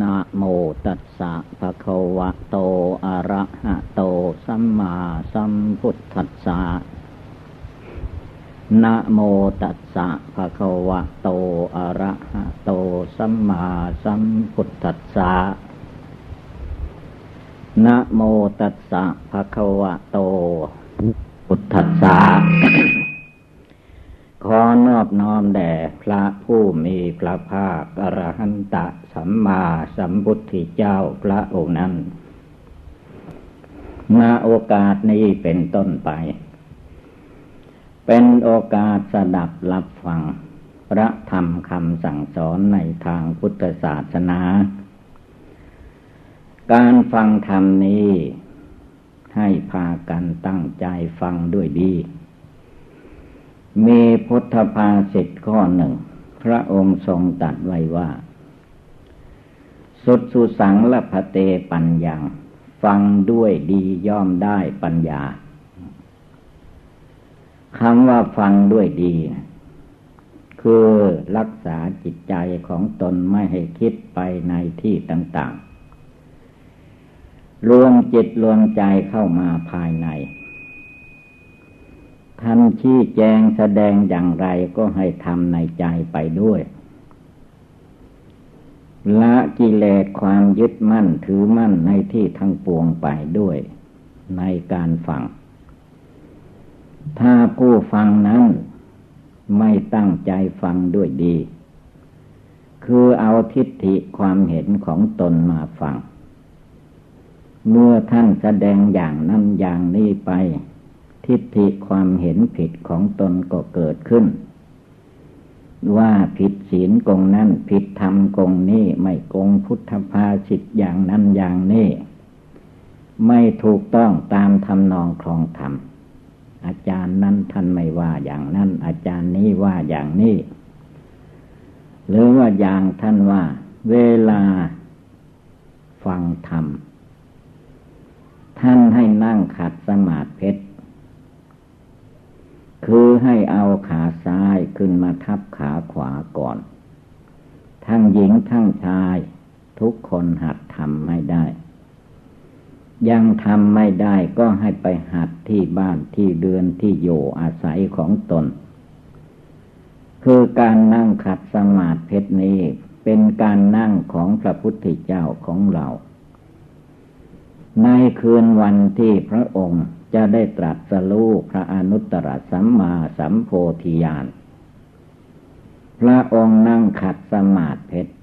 นะโมตัสสะภะคะวะโต อะระหะโต สัมมาสัมพุทธัสสะนะโมตัสสะภะคะวะโต อะระหะโต สัมมาสัมพุทธัสสะนะโมตัสสะภะคะวะโต พุทธัสสะ ขอนอบน้อมแด่พระผู้มีพระภาคอรหันตสัมมาสัมพุทธเจ้าพระองค์นั้นมาโอกาสนี้เป็นต้นไป เป็นโอกาสสดับรับฟัง พระธรรมคำสั่งสอนในทางพุทธศาสนา การฟังธรรมนี้ให้พากันตั้งใจฟังด้วยดี มีพุทธภาษิตข้อหนึ่ง พระองค์ทรงตัดไว้ว่า สุดสุสังละพเตปัญญาฟังด้วยดีย่อมได้ปัญญาคำว่าฟังด้วยดี คือรักษาจิตใจของตนไม่ให้คิดไปในที่ต่าง ๆ รวมจิตรวมใจเข้ามาภายใน ท่านชี้แจงแสดงอย่างไรก็ให้ทำในใจไปด้วย ละกิเลสความยึดมั่นถือมั่นในที่ทั้งปวงไปด้วย ในการฟัง ถ้าผู้ฟังนั้นไม่ตั้งใจฟังด้วยดี คือเอาทิฏฐิความเห็นของตนมาฟัง เมื่อท่านแสดงอย่างนั้นอย่างนี้ไป ทิฏฐิความเห็นผิดของตนก็เกิดขึ้น ว่าผิดศีลกงนั้นผิดธรรมกงนี้ไม่กงพุทธภาสิทอย่างนั้นอย่างนี้ ไม่ถูกต้องตามทำนองครองธรรมอาจารย์นั้นท่านไม่ว่าอย่างนั้น อาจารย์นี้ว่าอย่างนี้ หรือว่าอย่างท่านว่า เวลาฟังธรรมท่านให้นั่งขัดสมาธิ คือให้เอาขาซ้ายขึ้นมาทับขาขวาก่อน ทั้งหญิงทั้งชาย ทุกคนหัดทำไม่ได้ ยังทำไม่ได้ก็ให้ไปหัดที่บ้านที่เดือนที่อยู่อาศัยของตน คือการนั่งขัดสมาธินี้เป็นการนั่งของพระพุทธเจ้าของเรา ในคืนวันที่พระองค์ จะได้ตรัสรู้พระอนุตตรสัมมาสัมโพธิญาณ พระองค์นั่งขัดสมาธิเพชร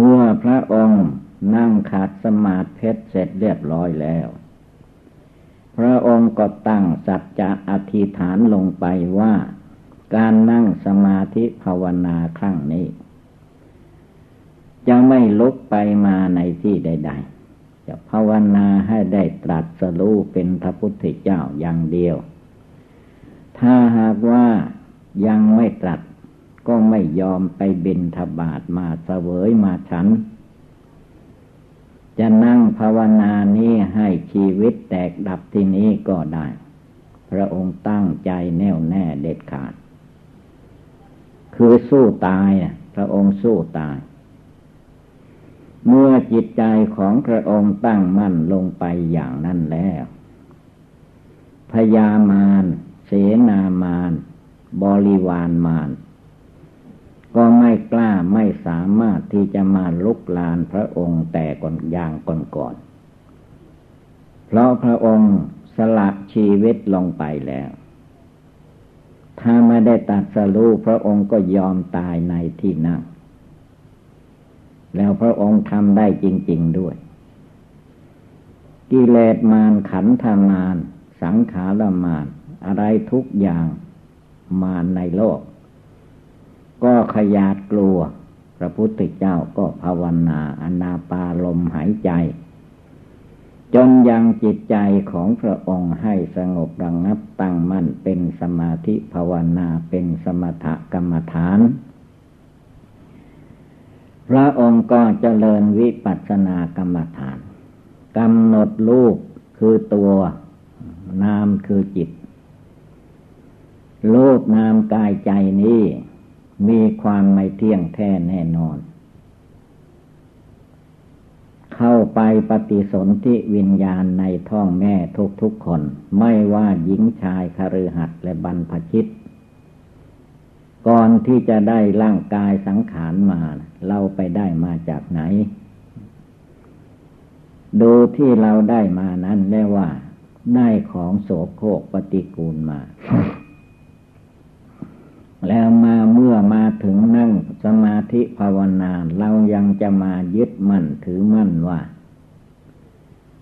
มื่อพระองค์นั่งขัดสมาธิเสร็จเรียบร้อยแล้ว พระองค์ก็ตั้งสัจจะอธิษฐานลงไปว่า การนั่งสมาธิภาวนาครั้งนี้ จะไม่ลุกไปมาในที่ใด ๆ จะภาวนาให้ได้ตรัสรู้เป็นพระพุทธเจ้าอย่างเดียว ถ้าหากว่ายังไม่ตรัสก็ไม่ยอมไปบินทบาทมาเสวยมาฉัน จะนั่งภาวนานี้ให้ชีวิตแตกดับที่นี้ก็ได้ พระองค์ตั้งใจแน่วแน่เด็ดขาด คือสู้ตาย พระองค์สู้ตาย เมื่อจิตใจของพระองค์ตั้งมั่นลงไปอย่างนั้นแล้ว พยามารเสนามารบริวารมารก็ไม่กล้าไม่สามารถที่จะมาลุกลานพระองค์แต่ก่อนอย่างก่อนๆเพราะพระองค์สละชีวิตลงไปแล้ว ถ้าไม่ได้ตัดสรู้พระองค์ก็ยอมตายในที่นั่ง แล้วพระองค์ทำได้จริง ๆด้วย กิเลสมารขันธมารสังขารมารอะไรทุกอย่างมารในโลก ก็ขยาดกลัว พระพุทธเจ้าก็ภาวนาอนาปาลมหายใจ จนยังจิตใจของพระองค์ให้สงบระงงับตั้งมั่นเป็นสมาธิภาวนาเป็นสมถกรรมฐาน พระองค์ก็เจริญวิปัสสนากรรมฐานกำหนดรูปคือตัวนามคือจิต รูปนามกายใจนี้มีความไม่เที่ยงแท้แน่นอน เข้าไปปฏิสนธิวิญญาณในท้องแม่ทุกๆคน ไม่ว่าหญิงชายคฤหัสถ์และบรรพชิต ก่อนที่จะได้ร่างกายสังขารมา เราไปได้มาจากไหน ดูที่เราได้มานั้นเรียกว่า ได้ของโสโครกปฏิกูลมา แล้วมาเมื่อมาถึงนั่งสมาธิภาวนาเรายังจะมายึดมั่นถือมั่นว่า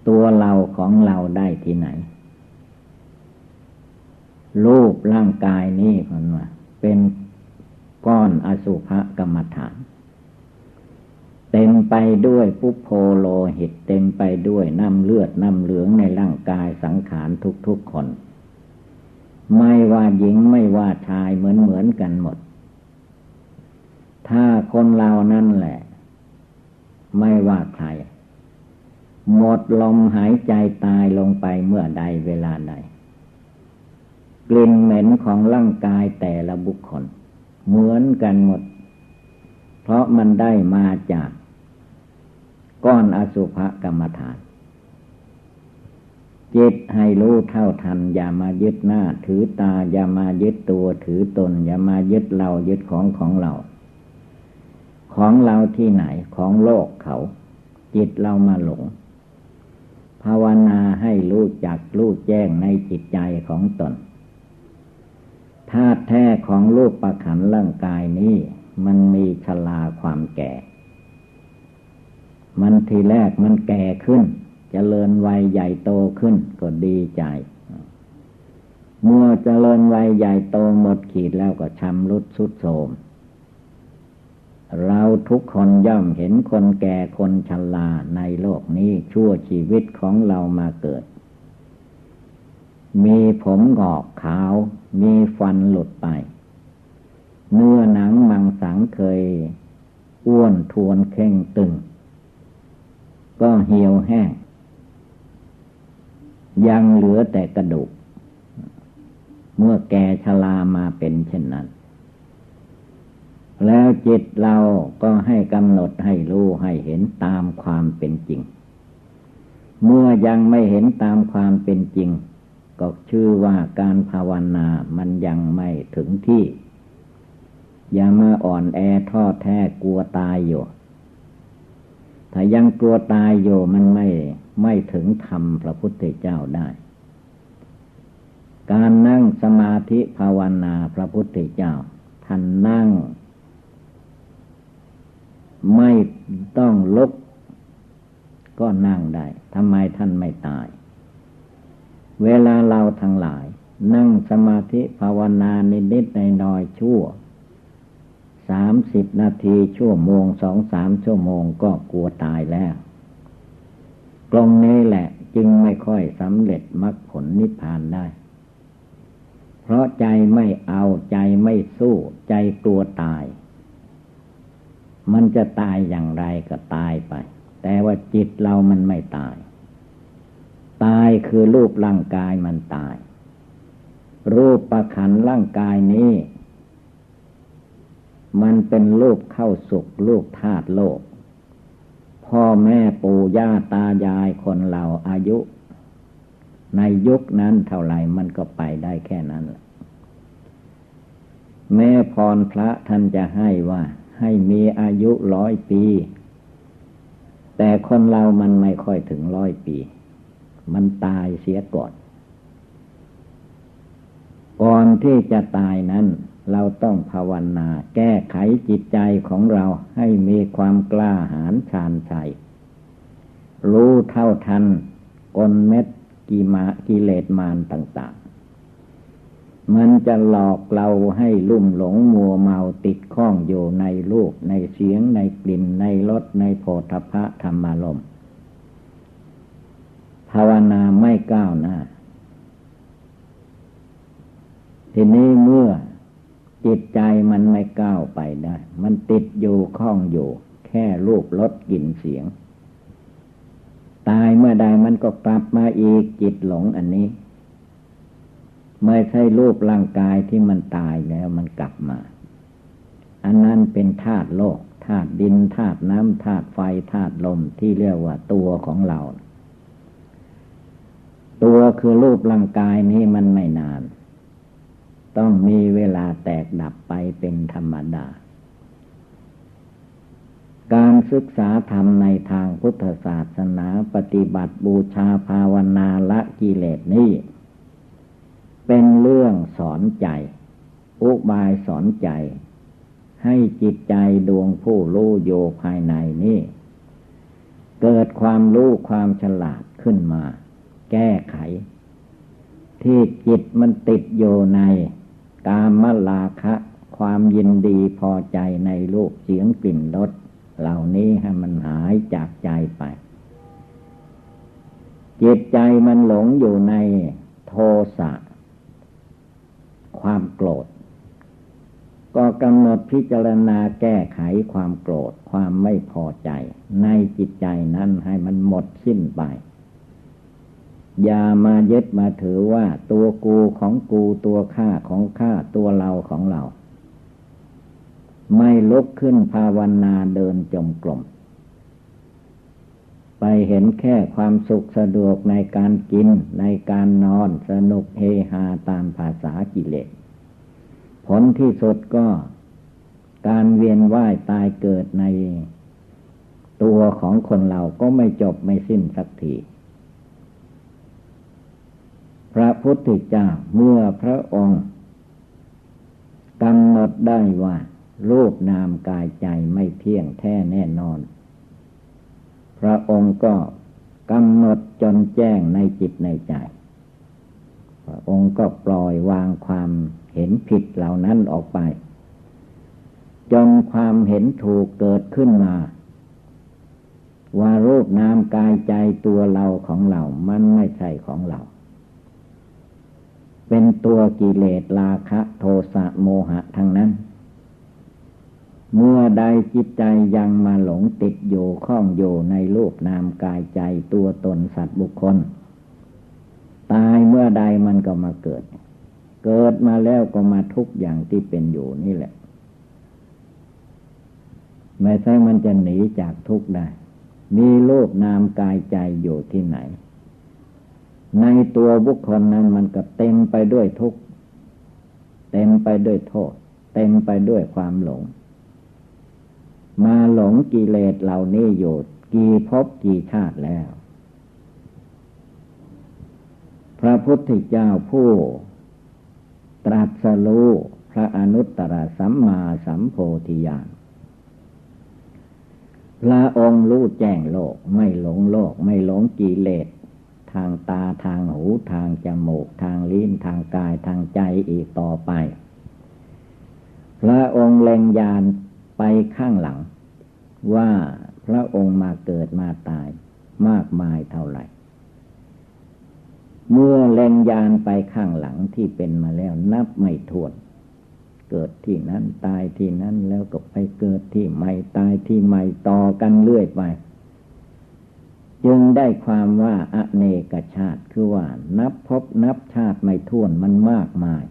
ตัวเราของเราได้ที่ไหน รูปร่างกายนี้คนว่าเป็น ก้อนอสุภกรรมฐาน เต็มไปด้วยปุโพโลหิต เต็มไปด้วยน้ำเลือดน้ำเหลืองในร่างกายสังขารทุกๆคน ไม่ว่าหญิงไม่ว่าชายเหมือนเหมือนกันหมด ถ้าคนเรานั่นแหละ ไม่ว่าใครหมดลมหายใจตายลงไปเมื่อใดเวลาใดกลิ่นเหม็นของร่างกายแต่ละบุคคล เหมือนกันหมด เพราะมันได้มาจากก้อนอสุภกรรมฐาน จิตให้รู้เท่าทัน อย่ามายึดหน้า ถือตา อย่ามายึดตัวถือตน อย่ามายึดเรายึดของของเรา ของเราที่ไหนของโลกเขา จิตเรามาหลง ภาวนาให้รู้จักรู้แจ้งในจิตใจของตน ธาตุแท้ของรูปประขันร่างกายนี้ มันมีชลาความแก่ มันทีแรกมันแก่ขึ้นจเจริญวัยใหญ่โตขึ้นก็ดีใจ เมื่อเจริญวัยใหญ่โตหมดขีดแล้วก็ชำรุดสุดโทมเราทุกคนย่อมเห็นคนแก่คนชราในโลกนี้ชั่วชีวิตของเรามาเกิด มีผมงอกขาว มีฟันหลุดไป เนื้อหนังมังสังเคย อ้วนทวนเข่งตึง ก็เหี่ยวแห้ง ยังเหลือแต่กระดูก เมื่อแกชรามาเป็นเช่นนั้น แล้วจิตเราก็ให้กำหนดให้รู้ให้เห็นตามความเป็นจริง เมื่อยังไม่เห็นตามความเป็นจริง ก็ชื่อว่าการภาวนา มันยังไม่ถึงที่อย่ามาอ่อนแอท้อแท้กลัวตายอยู่ ถ้ายังกลัวตายอยู่มันไม่ไม่ถึงธรรมพระพุทธเจ้าได้ การนั่งสมาธิภาวนาพระพุทธเจ้า ท่านนั่ง ไม่ต้องลุกก็นั่งได้ทำไมท่านไม่ตาย เวลาเราทั้งหลาย นั่งสมาธิภาวนานิดๆในน้อยชั่วสามสิบนาทีชั่วโมงสองสามชั่วโมงก็กลัวตายแล้วตรงนี้แหละจึงไม่ค่อยสำเร็จมรรคผลนิพพานได้ เพราะใจไม่เอาใจไม่สู้ ใจกลัวตาย มันจะตายอย่างไรก็ตายไป แต่ว่าจิตเรามันไม่ตาย ตายคือรูปร่างกายมันตาย รูปประขันร่างกายนี้ มันเป็นลูกเข้าสุกลูกธาตุโลก พ่อแม่ปู่ย่าตายายคนเราอายุ ในยุคนั้นเท่าไหร่มันก็ไปได้แค่นั้นแหละแม่พรพระท่านจะให้ว่า ให้มีอายุร้อยปี แต่คนเรามันไม่ค่อยถึงร้อยปี มันตายเสียก่อน ก่อนที่จะตายนั้น เราต้องภาวนา แก้ไขจิตใจของเราให้มีความกล้าหาญชาญชัย รู้เท่าทันกลเม็ดกิมากิเลสมารต่างๆ มันจะหลอกเราให้ลุ่มหลงมัวเมาติดข้องอยู่ในรูปในเสียงในกลิ่นในรสในโพธพะธรรมารม ภาวนาไม่ก้าวหน้า ทีนี้เมื่อจิตใจมันไม่ก้าวไปได้ มันติดอยู่ข้องอยู่ แค่รูปรสกลิ่นเสียง ตายเมื่อใดมันก็กลับมาอีกจิตหลงอันนี้ ไม่ใช่รูปร่างกายที่มันตายแล้วมันกลับมา อันนั้นเป็นธาตุโลกธธาตุดินธาตุน้ำธาตุไฟธาตุลมที่เรียกว่าตัวของเรา ตัวคือรูปร่างกายนี้มันไม่นาน ต้องมีเวลาแตกดับไปเป็นธรรมดา การศึกษาธรรมในทางพุทธศาสนาปฏิบัติบูชาภาวนาละกิเลสนี้ เป็นเรื่องสอนใจ อุบายสอนใจ ให้จิตใจดวงผู้รู้โยภายในนี้ เกิดความรู้ความฉลาดขึ้นมา แก้ไข ที่จิตมันติดโยในกามลาคะ ความยินดีพอใจในรูปเสียงกลิ่นรสเหล่านี้ให้มันหายจากใจไป จิตใจมันหลงอยู่ในโทสะ ความโกรธ ก็กำหนดพิจารณาแก้ไขความโกรธความไม่พอใจ ในจิตใจนั้นให้มันหมดสิ้นไป อย่ามายึดมาถือว่าตัวกูของกูตัวข้าของข้าตัวเราของเรา ไม่ลุกขึ้นภาวนาเดินจมกลม ไปเห็นแค่ความสุขสะดวกในการกินในการนอนสนุกเฮฮาตามภาษากิเลส ผลที่สุดก็การเวียนว่ายตายเกิดในตัวของคนเราก็ไม่จบไม่สิ้นสักที ระพุทธเจ้าเมื่อพระองค์กำหนดได้ว่ารูปนามกายใจไม่เที่ยงแท้แน่นอน พระองค์ก็กำหนดจนแจ้งในจิตในใจ พระองค์ก็ปล่อยวางความเห็นผิดเหล่านั้นออกไป จนความเห็นถูกเกิดขึ้นมา ว่ารูปนามกายใจตัวเราของเรา มันไม่ใช่ของเรา เป็นตัวกิเลสราคะโทสะโมหะทั้งนั้น เมื่อใดจิตใจยังมาหลงติดอยู่ข้องอยู่ในรูปนามกายใจตัวตนสัตว์บุคคล ตายเมื่อใดมันก็มาเกิด เกิดมาแล้วก็มาทุกอย่างที่เป็นอยู่นี่แหละ ไม่ใช่มันจะหนีจากทุกได้ มีโลกนามกายใจอยู่ที่ไหน ในตัวบุคคลนั้นมันก็เต็มไปด้วยทุกข์เต็มไปด้วยโทษ เต็มไปด้วยความหลง มาหลงกิเลสเหล่านี้อยู่กี่ภพกี่ชาติแล้ว พระพุทธเจ้าผู้ ตรัสรู้พระอนุตตรสัมมาสัมโพธิญาณพระองค์รู้แจ้งโลกไม่หลงโลกไม่หลงกิเลสางตาทางหูทางจมูกทางลิ้นทางกายทางใจอีกต่อไป พระองค์เล็งยานไปข้างหลัง ว่าพระองค์มาเกิดมาตายมากมายเท่าไหร่ เมื่อแรงยานไปข้างหลังที่เป็นมาแล้วนับไม่ถ้วนเกิดที่นั้นตายที่นั้นแล้วก็ไปเกิดที่ใหม่ตายที่ใหม่ต่อกันเรื่อยไป จึงได้ความว่าอเนกชาติคือว่า นับพบนับชาติไม่ท้วนมันมากมาย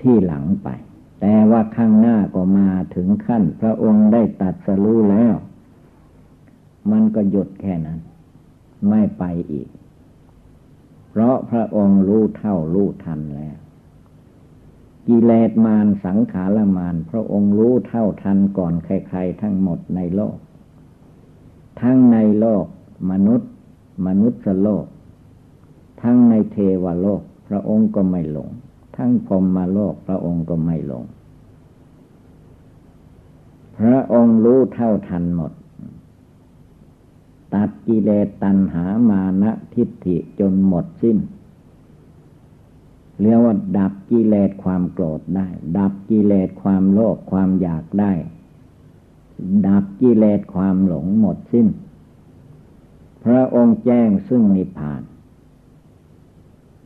ที่หลังไป แต่ว่าข้างหน้าก็มาถึงขั้น พระองค์ได้ตัดสรู้แล้ว มันก็หยุดแค่นั้น ไม่ไปอีก เพราะพระองค์รู้เท่ารู้ทันแล้วกิเลสมารสังขารมารพระองค์รู้เท่าทันก่อนใครๆทั้งหมดในโลก ทั้งในโลก มนุษย์ มนุษย์โลก ทั้งในเทวโลก พระองค์ก็ไม่หลง ทั้งพรมมาโลก พระองค์ก็ไม่หลง พระองค์รู้เท่าทันหมด ตัดกิเลสตัณหามานะทิฏฐิจนหมดสิ้นเรียกว่าดับกิเลสความโกรธได้ ดับกิเลสความโลภความอยากได้ ดับกิเลสความหลงหมดสิ้น พระองค์แจ้งซึ่งนิพพาน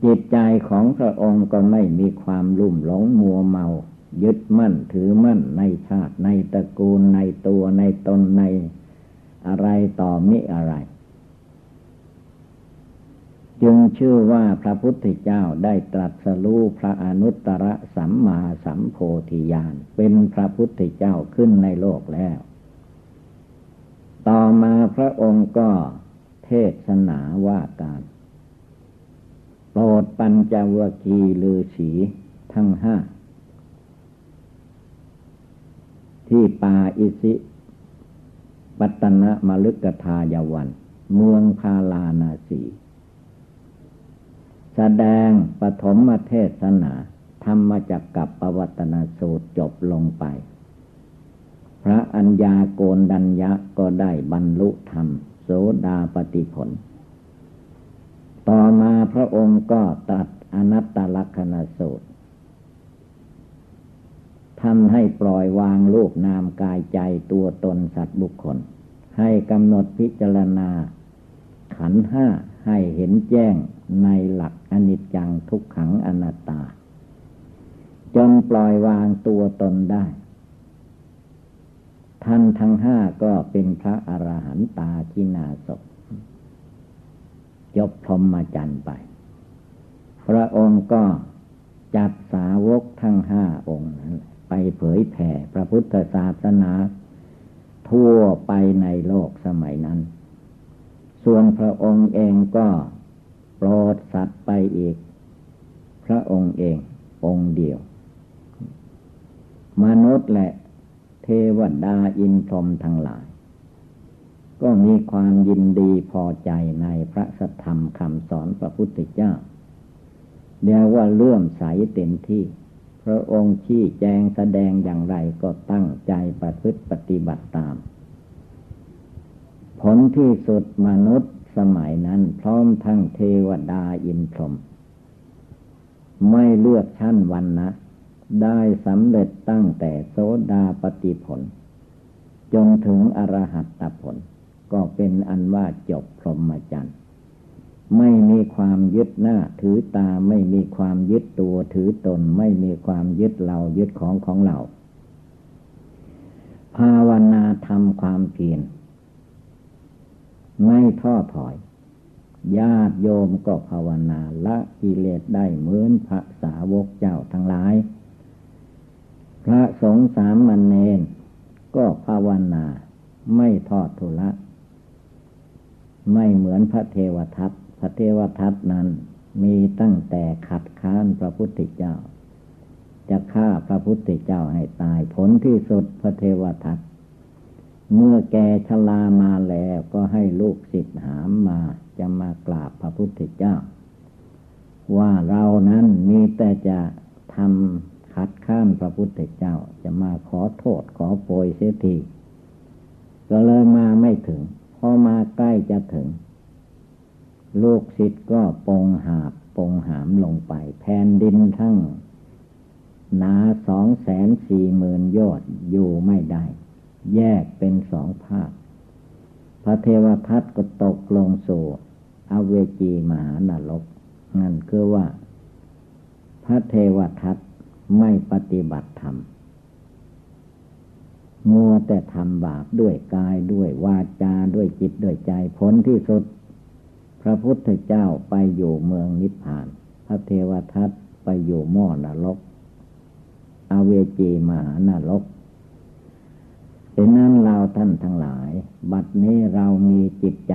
จิตใจของพระองค์ก็ไม่มีความลุ่มหลงมัวเมา ยึดมั่นถือมั่นในชาติในตระกูลในตัวในตนในอะไรต่อมิอะไร จึงชื่อว่าพระพุทธเจ้าได้ตรัสรู้พระอนุตตรสัมมาสัมโพธิญาณเป็นพระพุทธเจ้าขึ้นในโลกแล้ว ต่อมาพระองค์ก็เทศนาว่าการโปรดปัญจวคีลือสีทั้งห้า ที่ป่าอิสิปัตนะมลึกทายวัน เมืองพาลานาสี แสดงปฐมเทศนา ธรรมจักกับปวัตนาสูตรจบลงไป พระอัญญาโกนดัญญะก็ได้บรรลุธรรม โสดาปฏิผล ต่อมาพระองค์ก็ตัดอนัตตลักษณสูตรทำให้ปล่อยวางลูกนามกายใจตัวตนสัตว์บุคคล ให้กำหนดพิจารณา ขันห้าให้เห็นแจ้ง ในหลักอนิจจังทุกขังอนัตตา จนปล่อยวางตัวตนได้ ท่านทั้งห้าก็เป็นพระอรหันตาทินาศจบพรหมจรรย์ไป พระองค์ก็จัดสาวกทั้งห้าองค์นั้น ไปเผยแผ่พระพุทธศาสนา ทั่วไปในโลกสมัยนั้น ส่วนพระองค์เองก็ โปรดสัตว์ไปอีก พระองค์เอง องค์เดียว มนุษย์และเทวดาอินทรมทั้งหลาย ก็มีความยินดีพอใจในพระสัทธรรมคำสอนพระพุทธเจ้าเรียกว่าเลื่อมใสเต็มที่ พระองค์ชี้แจงแสดงอย่างไรก็ตั้งใจประพฤติปฏิบัติตาม ผลที่สุดมนุษย์ สมัยนั้น พร้อมทั้งเทวดาอินทรมไม่เลือกชั้นวันนะ ได้สำเร็จตั้งแต่โสดาปฏิผล จนถึงอรหัตตผล ก็เป็นอันว่าจบพรหมจรรย์ไม่มีความยึดหน้าถือตาไม่มีความยึดตัวถือตน ไม่มีความยึดเรายึดของของเรา ภาวนาทำความเพียร ไม่ท้อถอย ญาติโยมก็ภาวนาละกิเลสได้เหมือนพระสาวกเจ้าทั้งหลาย พระสงฆ์สามมันเนนก็ภาวนาไม่ทอดทุละ ไม่เหมือนพระเทวทัตพระเทวทัตนั้นมีตั้งแต่ขัดค้านพระพุทธเจ้า จะฆ่าพระพุทธเจ้าให้ตายผลที่สุดพระเทวทัต เมื่อแกชลามาแล้วก็ให้ลูกศิษย์หามมาจะมากราบพระพุทธเจ้า ว่าเรานั้นมีแต่จะทำขัดข้ามพระพุทธเจ้า จะมาขอโทษขอโปยเสียทีก็เลยมาไม่ถึงพอมาใกล้จะถึง ลูกศิษย์ก็ปงหาบปงหามลงไป แผ่นดินทั้งหนาสองแสนสี่หมื่นยอดอยู่ไม่ได้ แยกเป็นสองภาค พระเทวทัตก็ตกลงสู่อเวจีมหานรกนั่นคือว่า พระเทวทัตไม่ปฏิบัติธรรมมัวแต่ทำบาปด้วยกายด้วยวาจาด้วยจิตด้วยใจผลที่สุด พระพุทธเจ้าไปอยู่เมืองนิพพาน พระเทวทัตไปอยู่ม่อนรก อเวจีมหานรก ฉะนั้นเราท่านทั้งหลาย บัดนี้เรามีจิตใจ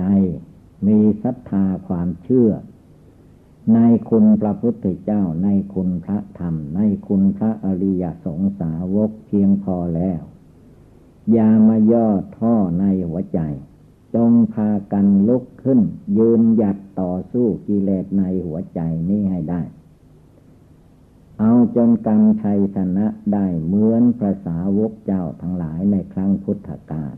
มีศรัทธาความเชื่อ ในคุณพระพุทธเจ้าในคุณพระธรรม ในคุณพระอริยสงสาวกเพียงพอแล้ว อย่ามาย่อท่อในหัวใจ จงพากันลุกขึ้น ยืนหยัดต่อสู้กิเลสในหัวใจนี้ให้ได้ เอาจนกำชัยชนะได้เหมือนพระสาวกเจ้าทั้งหลายในครั้งพุทธกาล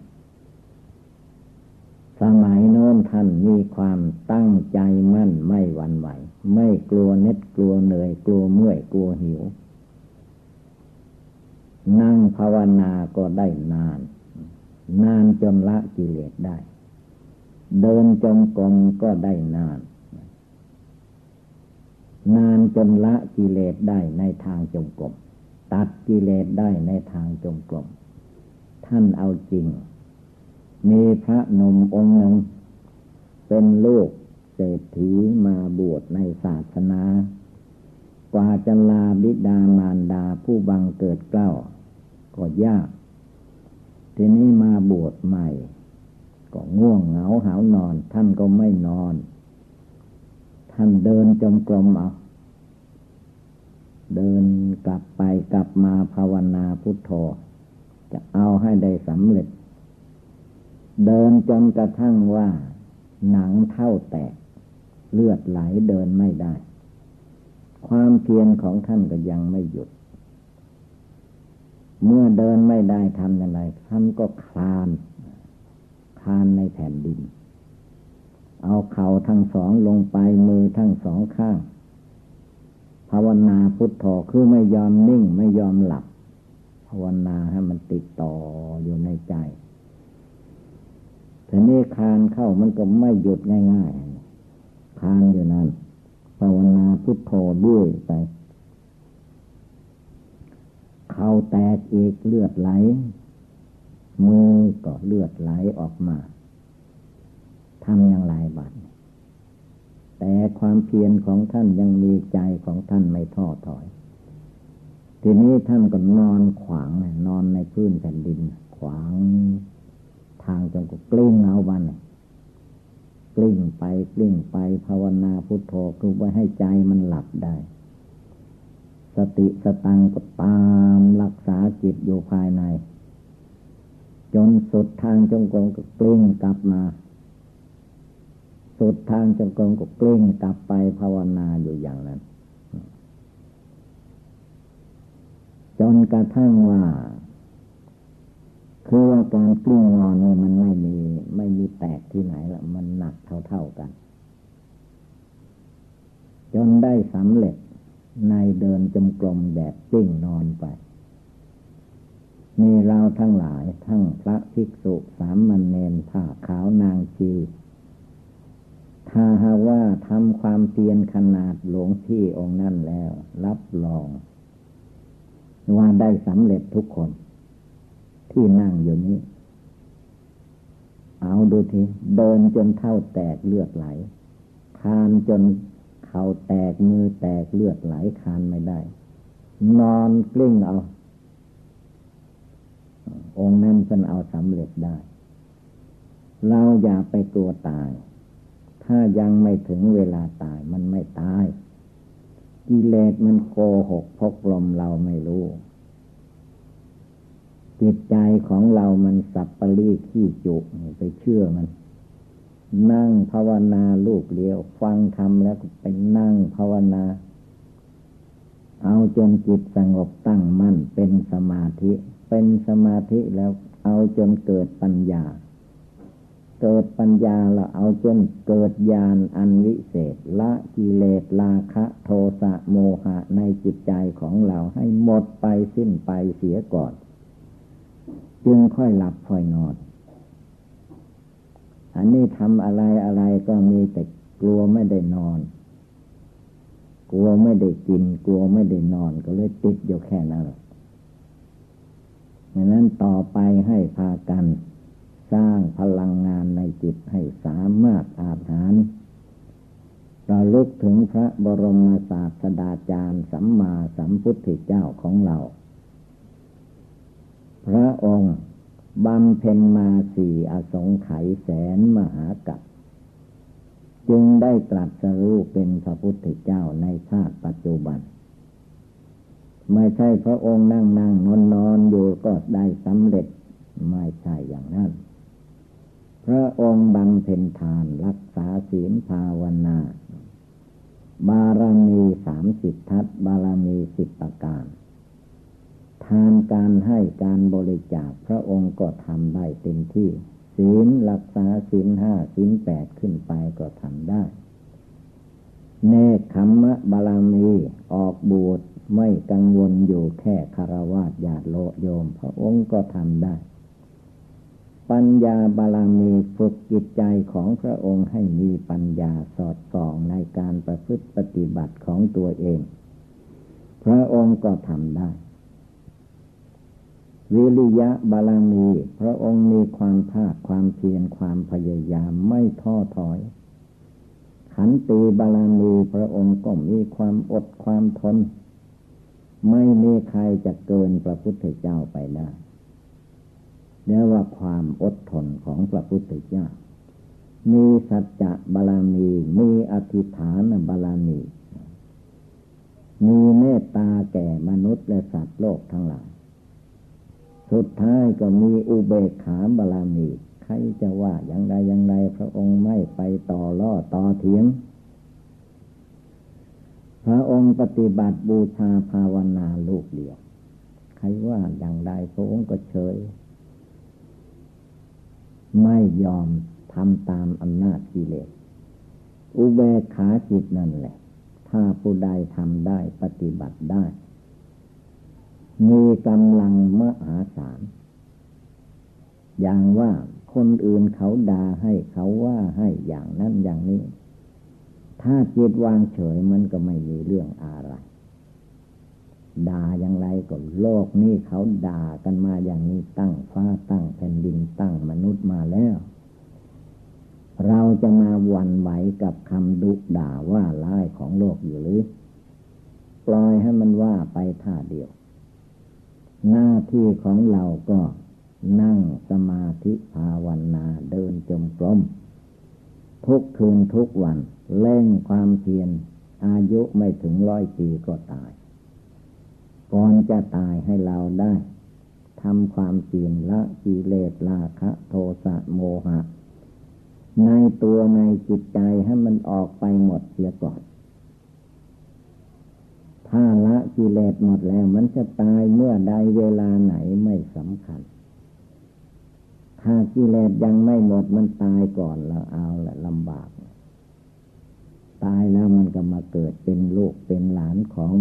สมัยโน้นท่านมีความตั้งใจมั่นไม่หวั่นไหว ไม่กลัวเน็ดกลัวเหนื่อยกลัวเมื่อยกลัวหิว นั่งภาวนาก็ได้นาน นานจนละกิเลสได้ เดินจงกรมก็ได้นาน นานจนละกิเลสได้ในทางจงกรมตัดกิเลสได้ในทางจงกรมท่านเอาจริง มีพระนมองค์หนึ่ง เป็นลูกเศรษฐีมาบวชในศาสนา กว่าจะลาบิดามารดาผู้บังเกิดเกล้า ก็ยาก ทีนี้มาบวชใหม่ ก็ง่วงเหงาหานอน ท่านก็ไม่นอน ท่านเดินจมกรมเอาเดินกลับไปกลับมาภาวนาพุทโธ จะเอาให้ได้สำเร็จ เดินจนกระทั่งว่า หนังเท่าแตก เลือดไหลเดินไม่ได้ ความเพียรของท่านก็ยังไม่หยุด เมื่อเดินไม่ได้ทำอย่างไรท่านก็คลาน คลานในแผ่นดิน เอาเข่าทั้งสองลงไปมือทั้งสองข้าง ภาวนาพุทโธคือไม่ยอมนิ่งไม่ยอมหลับ ภาวนาให้มันติดต่ออยู่ในใจทีนี้คานเข้ามันก็ไม่หยุดง่ายๆคานอยู่นั้นภาวนาพุทโธด้วยไปเข่าแตกอีกเลือดไหล มือก็เลือดไหลออกมา ทำอย่างไรบัดแต่ความเพียรของท่านยังมีใจของท่านไม่ท้อถอย ทีนี้ท่านก็นอนขวางนอนในพื้นแผ่นดิน ขวางทางจงก็กลิ้งเอาวันกลิ้งไปกลิ้งไปภาวนาพุทโธคือไว้ให้ใจมันหลับได้ สติสตังก็ตามรักษาจิตอยู่ภายใน จนสุดทางจงกรมก็กลิ้งกลับมา สุดทางจงกรมก็กลิ้งกลับไปภาวนาอยู่อย่างนั้น จนกระทั่งว่า คือว่าการกลิ้งนอนนี่มันไม่มีไม่มีแตกที่ไหนละมันหนักเท่าๆกัน จนได้สำเร็จในเดินจมกลมแบบกลิ้งนอนไปมีเราทั้งหลายทั้งพระภิกษุสามมันเนนผ้าขาวนางชี ถ้าหาว่าทำความเพียรขนาดหลวงพี่องค์นั่นแล้ว รับรอง ว่าได้สำเร็จทุกคน ที่นั่งอยู่นี้ เอาดูทีเดินจนเท่าแตกเลือดไหลคานจนเข่าแตกมือแตกเลือดไหลคานไม่ได้ นอนกลิ้งเอา องค์นั้นฉันเอาสำเร็จได้ เราอย่าไปกลัวตาย ถ้ายังไม่ถึงเวลาตายมันไม่ตาย กิเลสมันโกหกพกลมเราไม่รู้ จิตใจของเรามันสับปะรีขี้จุไปเชื่อมัน นั่งภาวนาลูกเลียว ฟังทำแล้วไปนั่งภาวนา เอาจนจิตสงบตั้งมั่นเป็นสมาธิ เป็นสมาธิแล้วเอาจนเกิดปัญญา เกิดปัญญาเราเอาจนเกิดญาณอันวิเศษ ละกิเลสราคะโทสะโมหะในจิตใจของเราให้หมดไปสิ้นไปเสียก่อน จึงค่อยหลับค่อยนอน อันนี้ทำอะไรอะไรก็มีแต่กลัวไม่ได้นอน กลัวไม่ได้กิน กลัวไม่ได้นอนก็เลยติดอยู่แค่นั้นดังนั้นต่อไปให้พากัน สร้างพลังงานในจิตให้สามารถอาหารเราลึกถึงพระบรมศาสดาจารย์สัมมาสัมพุทธเจ้าของเรา พระองค์บำเพ็ญมาสี่อสงไขยแสนมหากัปจึงได้ตรัสรู้เป็นพระพุทธเจ้าในชาติปัจจุบัน ไม่ใช่พระองค์นั่งนั่งนอนนอนอยู่ก็ได้สำเร็จ ไม่ใช่อย่างนั้น พระองค์บังเพ็ญทานรักษาศีลภาวนา บารมีสามสิบทัศบารมีสิบประการ ทานการให้การบริจาคพระองค์ก็ทำได้เต็มที่ ศีลรักษาศีลห้าศีลแปดขึ้นไปก็ทำได้ เนคขมมะบารมีออกบวชไม่กังวลอยู่แค่คารวะญาติโลโยม พระองค์ก็ทำได้ ปัญญาบาลามีฝึกจิตใจของพระองค์ให้มีปัญญาสอดส่องในการประพฤติปฏิบัติของตัวเอง พระองค์ก็ทำได้ วิริยะบาลามี พระองค์มีความภาคความเพียรความพยายามไม่ท้อถอย ขันตีบาลามีพระองค์ก็มีความอดความทน ไม่มีใครจะเกินพระพุทธเจ้าไปได้ เรียกว่าความอดทนของพระพุทธเจ้า มีสัจจะบาลามี มีอธิฐานบาลามี มีเมตตาแก่มนุษย์และสัตว์โลกทั้งหลาย สุดท้ายก็มีอุเบกขาบาลามี ใครจะว่าอย่างไรอย่างไรพระองค์ไม่ไปต่อล่อต่อเถียง พระองค์ปฏิบัติบูชาภาวนาลูกเดียว ใครว่าอย่างไรพระองค์ก็เฉย ไม่ยอมทำตามอำนาจกิเลส อุเบกขาจิตนั่นแหละ ถ้าผู้ใดทำได้ปฏิบัติได้ มีกำลังมหาศาล อย่างว่าคนอื่นเขาด่าให้เขาว่าให้อย่างนั้นอย่างนี้ ถ้าจิตวางเฉยมันก็ไม่มีเรื่องอะไร ด่าอย่างไรก็โลกนี้เขาด่ากันมาอย่างนี้ตั้งฟ้าตั้งแผ่นดินตั้งมนุษย์มาแล้ว เราจะมาหวั่นไหวกับคำดุด่าว่าร้ายของโลกอยู่หรือ ปล่อยให้มันว่าไปท่าเดียว หน้าที่ของเราก็นั่งสมาธิภาวนาเดินจมกรมทุกคืนทุกวันเล่งความเพียรอายุไม่ถึงร้อยปีก็ตาย ก่อนจะตายให้เราได้ทำความเพียรละกิเลสราคะโทสะโมหะ ในตัวในจิตใจให้มันออกไปหมดเสียก่อน ถ้าละกิเลสหมดแล้วมันจะตายเมื่อใดเวลาไหนไม่สำคัญ ถ้ากิเลสยังไม่หมดมันตายก่อนเราเอาแหละลำบาก ตายแล้วมันก็มาเกิดเป็นลูกเป็นหลานของ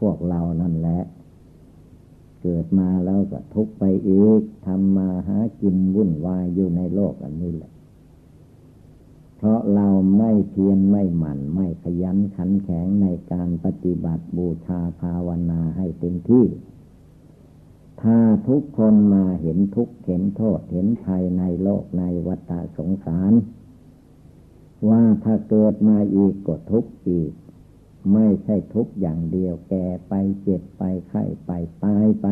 พวกเรานั่นแหละ เกิดมาแล้วก็ทุกไปอีกทำมาหากินวุ่นวายอยู่ในโลกอันนี้แหละ เพราะเราไม่เพียรไม่หมั่นไม่ขยันขันแข็งในการปฏิบัติบูชาภาวนาให้เต็มที่ ถ้าทุกคนมาเห็นทุกเห็นโทษเห็นภัยในโลกในวัฏสงสาร ว่าถ้าเกิดมาอีกก็ทุกข์อีก ไม่ใช่ทุกอย่างเดียว แก่ไปเจ็บไปไข้ไปตายไป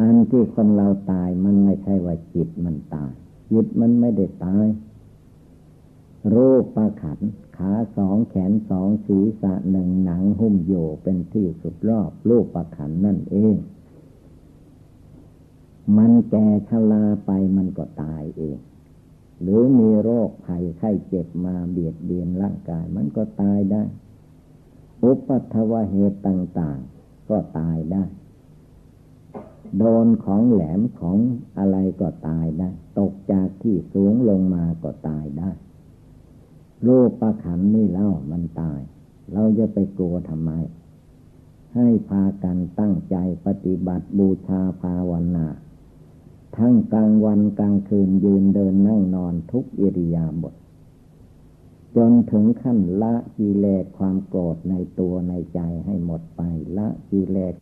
อันที่คนเราตายมันไม่ใช่ว่าจิตมันตาย จิตมันไม่ได้ตายรูปประขัน ขาสองแขนสองศีรษะหนึ่งหนังหุ้มโยเป็นที่สุดรอบรูปประขันนั่นเอง มันแก่ชราไปมันก็ตายเอง หรือมีโรคภัยไข้เจ็บมาเบียดเบียนร่างกาย มันก็ตายได้ อุปัตวเหตุต่าง ๆ ก็ตายได้ โดนของแหลมของอะไรก็ตายได้ ตกจากที่สูงลงมาก็ตายได้รูปประขันนี่เล่ามันตาย เราจะไปกลัวทำไม ให้พากันตั้งใจปฏิบัติบูชาภาวนา ทั้งกลางวันกลางคืนยืนเดินนั่งนอนทุกอิริยาบถจนถึงขั้นละกิเลสความโกรธในตัวในใจให้หมดไป ละกิเลส